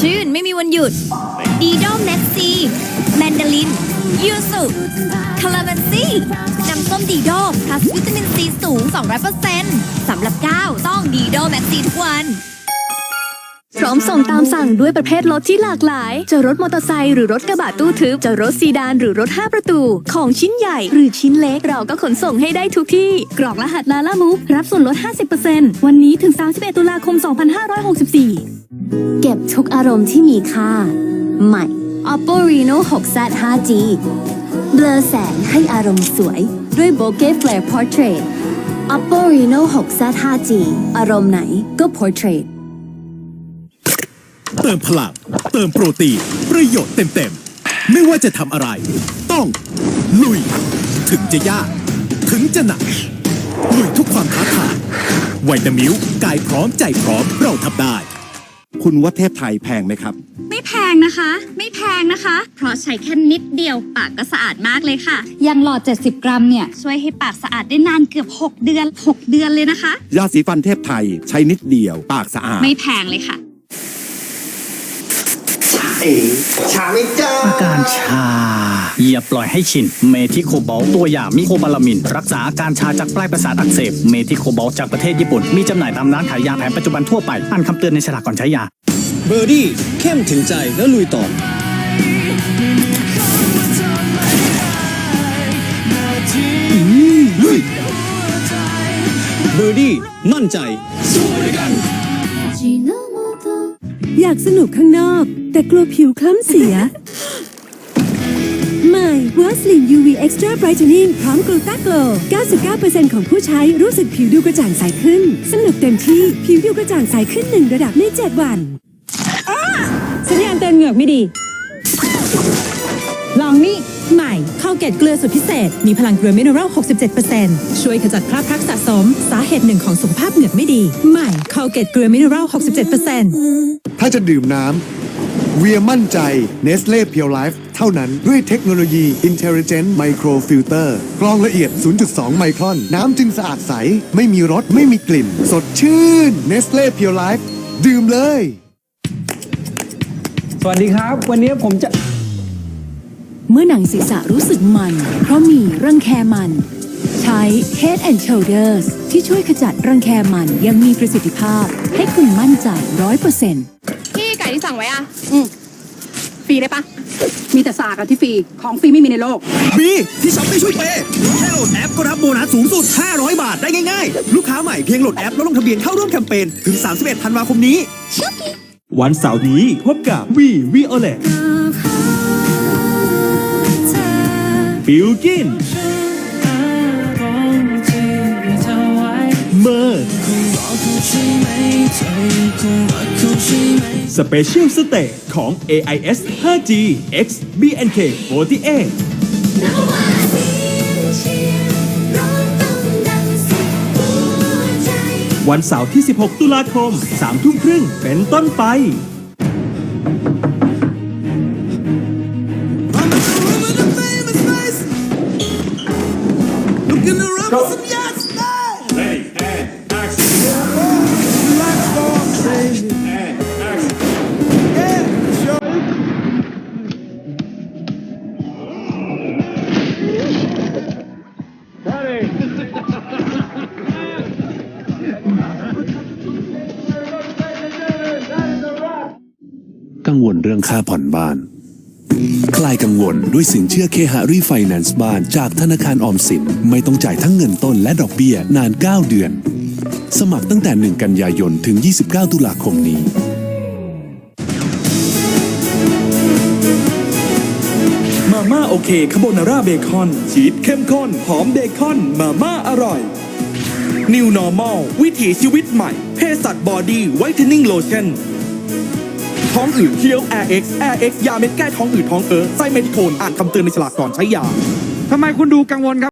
ชื่นไม่มีวันหยุด ดีโดแม็กซีแมนดาริน ยูสุคาราเมนซีน้ำส้มดีโดพลัสวิตามินซีสูง 200%สำหรับก้าวต้องดีโดแม็กซีทุกวัน พร้อมส่งตามสั่งด้วยประเภทรถที่หลากหลาย จะรถมอเตอร์ไซค์หรือรถกระบะตู้ทึบ จะรถซีดานหรือรถ 5 ประตู ของชิ้นใหญ่หรือชิ้นเล็ก เราก็ขนส่งให้ได้ทุกที่ กรอกรหัสลาล่ามูฟรับส่วนลด 50%วันนี้ถึง 31 ตุลาคม 2564 เก็บทุกอารมณ์ที่มีค่า ใหม่ Oppo Reno 6Z 5G เบลอแสงให้อารมณ์สวย ด้วย Bokeh Flare Portrait Oppo Reno 6Z 5G อารมณ์ไหนก็ Portrait เติมพลังเติมโปรตีนประโยชน์เต็มๆ ไม่ว่าจะทำอะไร ต้อง ลุย ถึงจะยาก ถึงจะหนัก ลุยทุกความท้าทายไวตามิวกายพร้อมใจพร้อมเราทำได้ คุณว่าเทพไทยแพงไหมครับ ไม่แพงนะคะ ไม่แพงนะคะ เพราะใช้แค่นิดเดียวปากก็สะอาดมากเลยค่ะ ยังหลอด 70 กรัมเนี่ย ช่วยให้ปากสะอาดได้นานเกือบ 6 เดือน 6 เดือนเลยนะคะ ยาสีฟันเทพไทยใช้นิดเดียว ปากสะอาด ไม่แพงเลยค่ะ เอ๋ชาไม่เจออาการชา อย่าปล่อยให้ชิน เมทิโคบอลตัวอย่างมิโคบาลามิน รักษาอาการชาจากปลายประสาทอักเสบ เมทิโคบอลจากประเทศญี่ปุ่น มีจำหน่ายตามร้านขายยาแผนปัจจุบันทั่วไปอ่านคำเตือนในฉลากก่อนใช้ยา เบอร์ดี้เข้มถึงใจแล้วลุยต่อลุยเบอร์ดี้มั่นใจ อยากสนุกข้างนอก แต่กลัวผิวคล้ำเสีย ใหม่ w a s l i n UV Extra Brightening พร้อมกลูตาโกล99%ของผู้ใช้รู้สึกผิวดูกระจ่างใสขึ้น สนุกเต็มที่ผิวดูกระจ่างใสขึ้นหนึ่งระดับใน 7 วันสัญญาณเตือนเหงือกไม่ดี ลองนี่ใหม่ข้าวเกตเกลือสุดพิเศษ มีพลังเกลือมินเนอรัล 67%ช่วยขจัดคราบพลักสะสม เหตุหนึ่งของสุขภาพเหงือกไม่ดี ใหม่ข้าวเกตเกลือมินเนอรัล67%ถ้าจะดื่มน้ำเวียมั่นใจ Nestle Pure Life เท่านั้นด้วยเทคโนโลยี Intelligent Micro Filter กรองละเอียด 0.2 ไมครอน น้ำจึงสะอาดใส ไม่มีรส ไม่มีกลิ่น สดชื่น Nestle Pure Life ดื่มเลย สวัสดีครับ วันนี้ผมจะ เมื่อหนังศีรษะรู้สึกมัน เพราะมีรังแคมัน ใช้ Head and Shoulders ที่ช่วยขจัดรังแคมันอยังมีประสิทธิภาพ ให้คุณมั่นใจร้อยเปอร์เซ็นต์พี่ไก่ที่สั่งไว้อะ อืมฟรีได้ปะ มีแต่สากอะที่ฟรี ของฟรีไม่มีในโลก มีที่ช็อปไม่ช่วยเปย์แค่โหลดแอปก็รับโบนัสสูงสุด 500 บาทได้ง่ายๆ ลูกค้าใหม่เพียงโหลดแอปแล้วลงทะเบียนเข้าร่วมแคมเปญถึง 31 ธันวาคมนี้ วันเสาร์นี้พบกับวีวีโอเลตบิลกิน สเปเชียลสเตจของ AIS 5G X BNK 48วันเสาร์ที่ 16 ตุลาคม 3 ทุ่มครึ่งเป็นต้นไปกั รื่องค่าผ่อนบ้าน คลายกังวลด้วยสินเชื่อเคหะรีไฟแนนซ์บ้านจากธนาคารออมสิน ไม่ต้องจ่ายทั้งเงินต้นและดอกเบี้ยนาน 9 เดือน สมัครตั้งแต่ 1 กันยายน ถึง 29 ตุลาคมนี้มาม่าโอเคคาโบนาร่าเบคอนชีสเข้มข้น หอมเบคอน มาม่าอร่อย New Normal วิถีชีวิตใหม่เภสัชบอดี้ไวท์เทนนิ่งโลชั่น ท้องอืดเคี้ยว Air X Air X ยาเม็ดแก้ท้องอืดท้องเอิร์ไส้เมดิโคนอ่านคำเตือนในฉลากก่อนใช้ยาทำไมคุณดูกังวลครับ